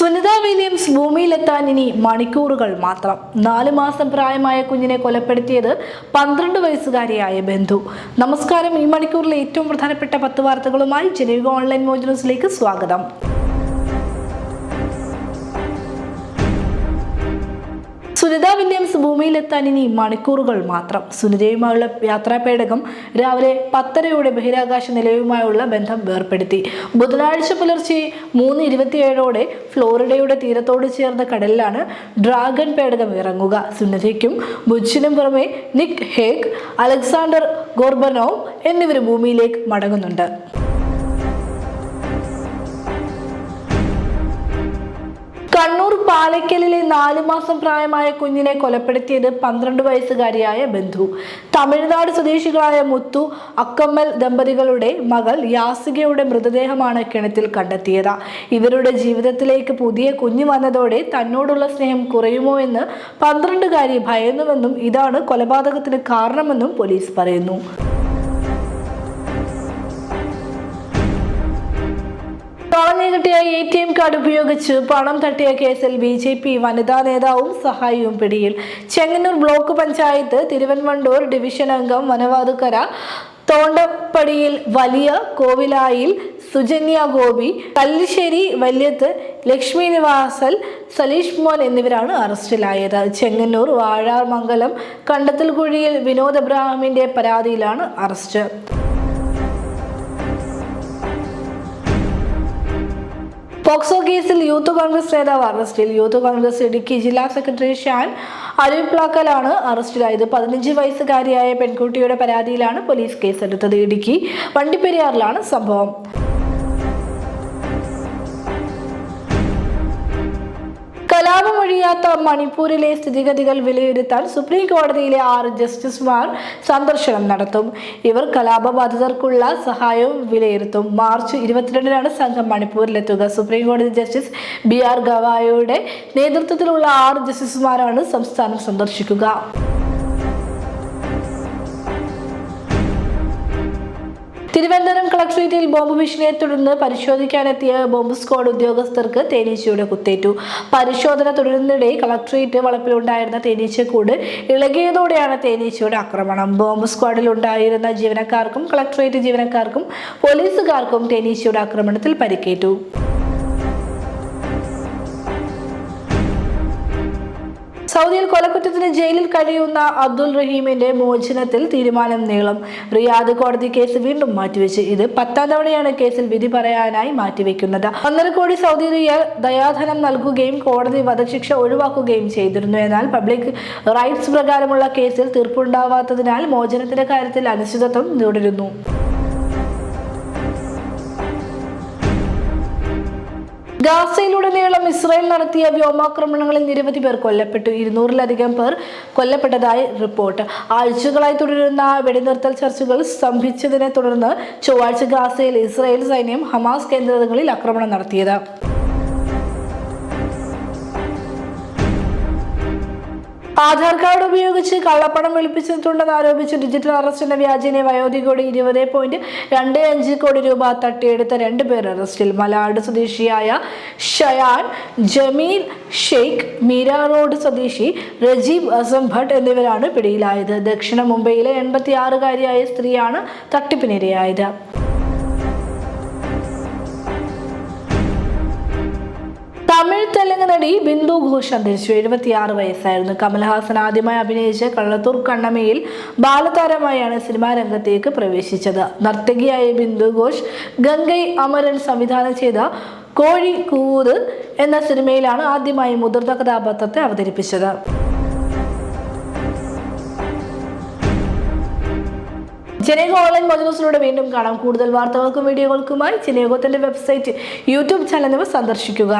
Sunitha Williams ഭൂമിയിലെത്താൻ ഇനി മണിക്കൂറുകൾ മാത്രം. നാല് മാസം പ്രായമായ കുഞ്ഞിനെ കൊലപ്പെടുത്തിയത് പന്ത്രണ്ട് വയസ്സുകാരിയായ ബന്ധു. നമസ്കാരം. ഈ മണിക്കൂറിലെ ഏറ്റവും പ്രധാനപ്പെട്ട പത്ത് വാർത്തകളുമായി ജനവിക ഓൺലൈൻ മോജ് സ്വാഗതം. സുനിത വില്യംസ് ഭൂമിയിലെത്താൻ ഇനി മണിക്കൂറുകൾ മാത്രം. സുനിതയുമായുള്ള യാത്രാപേടകം രാവിലെ പത്തരയോടെ ബഹിരാകാശ നിലയവുമായുള്ള ബന്ധം വേർപ്പെടുത്തി. ബുധനാഴ്ച പുലർച്ചെ മൂന്ന് ഇരുപത്തിയേഴോടെ ഫ്ലോറിഡയുടെ തീരത്തോട് ചേർന്ന കടലിലാണ് ഡ്രാഗൺ പേടകം ഇറങ്ങുക. സുനിതയ്ക്കും ബുച്ചിനും പുറമെ നിക് ഹേഗ് അലക്സാണ്ടർ ഗോർബനോവ് എന്നിവർ ഭൂമിയിലേക്ക് മടങ്ങുന്നുണ്ട്. കണ്ണൂർ പാലയ്ക്കലിലെ നാല് മാസം പ്രായമായ കുഞ്ഞിനെ കൊലപ്പെടുത്തിയത് പന്ത്രണ്ട് വയസ്സുകാരിയായ ബന്ധു. തമിഴ്നാട് സ്വദേശികളായ മുത്തു അക്കമ്മൽ ദമ്പതികളുടെ മകൾ യാസികയുടെ മൃതദേഹമാണ് കിണറ്റിൽ കണ്ടെത്തിയത്. ഇവരുടെ ജീവിതത്തിലേക്ക് പുതിയ കുഞ്ഞു വന്നതോടെ തന്നോടുള്ള സ്നേഹം കുറയുമോ എന്ന് പന്ത്രണ്ടുകാരി ഭയന്നുവെന്നും ഇതാണ് കൊലപാതകത്തിന് കാരണമെന്നും പോലീസ് പറയുന്നു. കിട്ടിയ എ ടി എം കാർഡ് ഉപയോഗിച്ച് പണം തട്ടിയ കേസിൽ ബി ജെ പി വനിതാ നേതാവും സഹായിയും പിടിയിൽ. ചെങ്ങന്നൂർ ബ്ലോക്ക് പഞ്ചായത്ത് തിരുവൻവണ്ടൂർ ഡിവിഷൻ അംഗം വനവാതുക്കര തോണ്ടപ്പടിയിൽ വലിയ കോവിലായിൽ സുജന്യ ഗോപി കല്ലിശ്ശേരി വല്യത്ത് ലക്ഷ്മി നിവാസൽ സലീഷ് മോൻ എന്നിവരാണ് അറസ്റ്റിലായത്. ചെങ്ങന്നൂർ വാഴാർമംഗലം കണ്ടത്തിൽ കുഴിയിൽ വിനോദ് എബ്രാഹിമിന്റെ പരാതിയിലാണ് അറസ്റ്റ്. പോക്സോ കേസിൽ യൂത്ത് കോൺഗ്രസ് നേതാവ് അറസ്റ്റിൽ. യൂത്ത് കോൺഗ്രസ് ഇടുക്കി ജില്ലാ സെക്രട്ടറി ഷാൻ അരുവിപ്ലാക്കലാണ് അറസ്റ്റിലായത്. പതിനഞ്ച് വയസ്സുകാരിയായ പെൺകുട്ടിയുടെ പരാതിയിലാണ് പോലീസ് കേസെടുത്തത്. ഇടുക്കി വണ്ടിപ്പെരിയാറിലാണ് സംഭവം. കലാപമൊഴിയാത്ത മണിപ്പൂരിലെ സ്ഥിതിഗതികൾ വിലയിരുത്താൻ സുപ്രീം കോടതിയിലെ ആറ് ജസ്റ്റിസുമാർ സന്ദർശനം നടത്തും. ഇവർ കലാപബാധിതർക്കുള്ള സഹായവും വിലയിരുത്തും. മാർച്ച് ഇരുപത്തിരണ്ടിനാണ് സംഘം മണിപ്പൂരിലെത്തുക. സുപ്രീം കോടതി ജസ്റ്റിസ് ബി ആർ ഗവായയുടെ നേതൃത്വത്തിലുള്ള ആറ് ജസ്റ്റിസുമാരാണ് സംസ്ഥാനം സന്ദർശിക്കുക. തിരുവനന്തപുരം കളക്ട്രേറ്റിൽ ബോംബ് ഭീഷണിയെ തുടർന്ന് പരിശോധിക്കാനെത്തിയ ബോംബ് സ്ക്വാഡ് ഉദ്യോഗസ്ഥർക്ക് തേനീച്ചയുടെ കുത്തേറ്റു. പരിശോധന തുടരുന്നിടെ കളക്ട്രേറ്റ് വളപ്പിലുണ്ടായിരുന്ന തേനീച്ചക്കൂട് ഇളകിയതോടെയാണ് തേനീച്ചയുടെ ആക്രമണം. ബോംബ് സ്ക്വാഡിൽ ഉണ്ടായിരുന്ന ജീവനക്കാർക്കും കളക്ട്രേറ്റ് ജീവനക്കാർക്കും പോലീസുകാർക്കും തേനീച്ചയുടെ ആക്രമണത്തിൽ പരിക്കേറ്റു. സൗദിയിൽ കൊലക്കുറ്റത്തിന് ജയിലിൽ കഴിയുന്ന അബ്ദുൾ റഹീമിന്റെ മോചനത്തിൽ തീരുമാനം നീളും. റിയാദ് കോടതി കേസ് വീണ്ടും മാറ്റിവെച്ച്. ഇത് പത്താം തവണയാണ് കേസിൽ വിധി പറയാനായി മാറ്റിവെക്കുന്നത്. ഒന്നര കോടി സൗദി റിയാൽ ദയാധനം നൽകുകയും കോടതി വധശിക്ഷ ഒഴിവാക്കുകയും ചെയ്തിരുന്നു. എന്നാൽ പബ്ലിക് റൈറ്റ്സ് പ്രകാരമുള്ള കേസിൽ തീർപ്പുണ്ടാവാത്തതിനാൽ മോചനത്തിന്റെ കാര്യത്തിൽ അനിശ്ചിതത്വം തുടരുന്നു. ഗാസയിലുടനീളം ഇസ്രായേൽ നടത്തിയ വ്യോമാക്രമണങ്ങളിൽ നിരവധി പേർ കൊല്ലപ്പെട്ടു. ഇരുന്നൂറിലധികം പേർ കൊല്ലപ്പെട്ടതായി റിപ്പോർട്ട്. ആഴ്ചകളായി തുടരുന്ന വെടിനിർത്തൽ ചർച്ചകൾ സ്തംഭിച്ചതിനെ തുടർന്ന് ചൊവ്വാഴ്ച ഗാസയിൽ ഇസ്രായേൽ സൈന്യം ഹമാസ് കേന്ദ്രങ്ങളിൽ ആക്രമണം നടത്തിയത്. ആധാർ കാർഡ് ഉപയോഗിച്ച് കള്ളപ്പണം വെളുപ്പിച്ചിട്ടുണ്ടെന്ന് ആരോപിച്ച് ഡിജിറ്റൽ അറസ്റ്റിന്റെ വ്യാജനെ വയോധികയുടെ ഇരുപത് പോയിന്റ് രണ്ട് അഞ്ച് കോടി രൂപ തട്ടിയെടുത്ത രണ്ട് പേർ അറസ്റ്റിൽ. മലയാട് സ്വദേശിയായ ഷയാൻ ജമീൽ ഷെയ്ഖ് മീര റോഡ് സ്വദേശി റജീബ് അസം ഭട്ട് എന്നിവരാണ് പിടിയിലായത്. ദക്ഷിണ മുംബൈയിലെ എൺപത്തിയാറുകാരിയായ സ്ത്രീയാണ് തട്ടിപ്പിനിരയായത്. തമിഴ് തെലുങ്ക് നടി ബിന്ദു ഘോഷ് അന്തരിച്ചു. എഴുപത്തിയാറ് വയസ്സായിരുന്നു. കമൽഹാസൻ ആദ്യമായി അഭിനയിച്ച കള്ളത്തൂർ കണ്ണമയിൽ ബാലതാരമായാണ് സിനിമാ രംഗത്തേക്ക് പ്രവേശിച്ചത്. നർത്തകിയായ ബിന്ദു ഘോഷ് ഗംഗൈ അമരൻ സംവിധാനം ചെയ്ത കോഴി കൂത് എന്ന സിനിമയിലാണ് ആദ്യമായി മുതിർന്ന കഥാപാത്രത്തെ അവതരിപ്പിച്ചത്. ചെനേഗോ ഓൺലൈൻ മൊജനൂസിലൂടെ വീണ്ടും കാണാം. കൂടുതൽ വാർത്തകൾക്കും വീഡിയോകൾക്കുമായി ജനേകത്തിന്റെ വെബ്സൈറ്റ് യൂട്യൂബ് ചാനൽ എന്നിവ സന്ദർശിക്കുക.